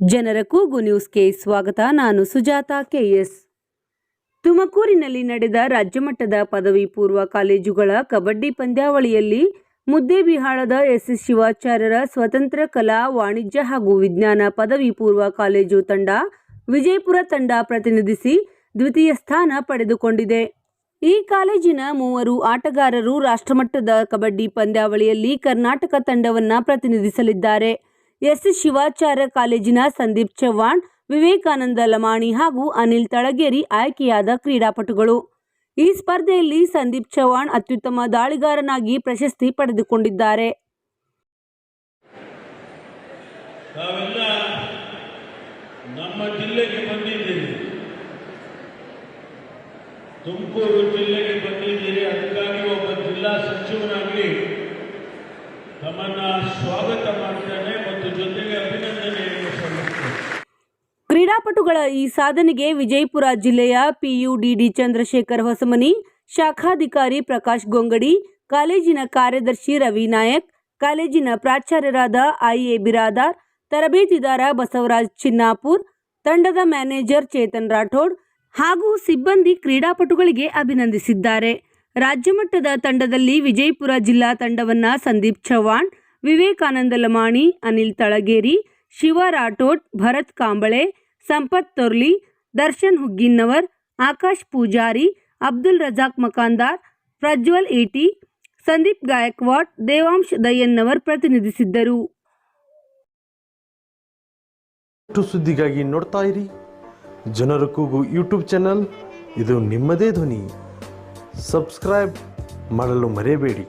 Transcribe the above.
ಜನರ ಕೂಗು ನ್ಯೂಸ್ಗೆ ಸ್ವಾಗತ. ನಾನು ಸುಜಾತ ಕೆಎಸ್. ತುಮಕೂರಿನಲ್ಲಿ ನಡೆದ ರಾಜ್ಯಮಟ್ಟದ ಪದವಿ ಪೂರ್ವ ಕಾಲೇಜುಗಳ ಕಬಡ್ಡಿ ಪಂದ್ಯಾವಳಿಯಲ್ಲಿ ಮುದ್ದೇಬಿಹಾಳದ ಎಸ್. ಶಿವಾಚಾರ್ಯರ ಸ್ವತಂತ್ರ ಕಲಾ, ವಾಣಿಜ್ಯ ಹಾಗೂ ವಿಜ್ಞಾನ ಪದವಿ ಪೂರ್ವ ಕಾಲೇಜು ತಂಡ ವಿಜಯಪುರ ತಂಡ ಪ್ರತಿನಿಧಿಸಿ ದ್ವಿತೀಯ ಸ್ಥಾನ ಪಡೆದುಕೊಂಡಿದೆ. ಈ ಕಾಲೇಜಿನ ಮೂವರು ಆಟಗಾರರು ರಾಷ್ಟ್ರಮಟ್ಟದ ಕಬಡ್ಡಿ ಪಂದ್ಯಾವಳಿಯಲ್ಲಿ ಕರ್ನಾಟಕ ತಂಡವನ್ನು ಪ್ರತಿನಿಧಿಸಲಿದ್ದಾರೆ. ಎಸ್. ಶಿವಾಚಾರ್ಯ ಕಾಲೇಜಿನ ಸಂದೀಪ್ ಚವ್ಹಾಣ್, ವಿವೇಕಾನಂದ ಲಮಾಣಿ ಹಾಗೂ ಅನಿಲ್ ತಳಗೇರಿ ಆಯ್ಕೆಯಾದ ಕ್ರೀಡಾಪಟುಗಳು. ಈ ಸ್ಪರ್ಧೆಯಲ್ಲಿ ಸಂದೀಪ್ ಚವ್ಹಾಣ್ ಅತ್ಯುತ್ತಮ ದಾಳಿಗಾರನಾಗಿ ಪ್ರಶಸ್ತಿ ಪಡೆದುಕೊಂಡಿದ್ದಾರೆ. ನಮ್ಮ ಜಿಲ್ಲೆಗೆ ಬಂದಿದ್ದೀರಿ ತುಮಕೂರು ಜಿಲ್ಲೆಗೆ ಬಂದಿದ್ದೀರಿ. ಅದಕ್ಕಾಗಿ ಒಬ್ಬ ಜಿಲ್ಲಾ ಸಚಿವನಾಗಿ ತಮ್ಮನ್ನ ಸ್ವಾಗತ ಮಾಡ್ತೇನೆ. ಕ್ರೀಡಾಪಟುಗಳ ಈ ಸಾಧನೆಗೆ ವಿಜಯಪುರ ಜಿಲ್ಲೆಯ ಪಿಯುಡಿಡಿ ಚಂದ್ರಶೇಖರ್ ಹೊಸಮನಿ, ಶಾಖಾಧಿಕಾರಿ ಪ್ರಕಾಶ್ ಗೊಂಗಡಿ, ಕಾಲೇಜಿನ ಕಾರ್ಯದರ್ಶಿ ರವಿ ನಾಯಕ್, ಕಾಲೇಜಿನ ಪ್ರಾಚಾರ್ಯರಾದ ಐಎ ಬಿರಾದಾರ್, ತರಬೇತಿದಾರ ಬಸವರಾಜ್ ಚಿನ್ನಾಪುರ್, ತಂಡದ ಮ್ಯಾನೇಜರ್ ಚೇತನ್ ರಾಠೋಡ್ ಹಾಗೂ ಸಿಬ್ಬಂದಿ ಕ್ರೀಡಾಪಟುಗಳಿಗೆ ಅಭಿನಂದಿಸಿದ್ದಾರೆ. ರಾಜ್ಯಮಟ್ಟದ ತಂಡದಲ್ಲಿ ವಿಜಯಪುರ ಜಿಲ್ಲಾ ತಂಡವನ್ನ ಸಂದೀಪ್ ಚವ್ಹಾಣ್ ವಿವೇಕಾನಂದ ಲಮಾಣಿ, ಅನಿಲ್ ತಳಗೇರಿ, ಶಿವ ರಾಠೋಡ್, ಭರತ್ ಕಾಂಬಳೆ, ಸಂಪತ್ ತೊರ್ಲಿ, ದರ್ಶನ್ ಹುಗ್ಗಿನ್ನವರ್, ಆಕಾಶ್ ಪೂಜಾರಿ, ಅಬ್ದುಲ್ ರಜಾಕ್ ಮಕಾಂದಾರ್, ಪ್ರಜ್ವಲ್ ಈಟಿ, ಸಂದೀಪ್ ಗಾಯಕ್ವಾಡ್, ದೇವಾಂಶ್ ದಯ್ಯನ್ನವರ್ ಪ್ರತಿನಿಧಿಸಿದ್ದರು. ಸುದ್ದಿಗಾಗಿ ನೋಡ್ತಾ ಇರಿ. ಜನರ ಕೂಗು ಯೂಟ್ಯೂಬ್ ಚಾನಲ್. ಇದು ನಿಮ್ಮದೇ ಧ್ವನಿ. ಸಬ್ಸ್ಕ್ರೈಬ್ ಮಾಡಲು ಮರೆಯಬೇಡಿ.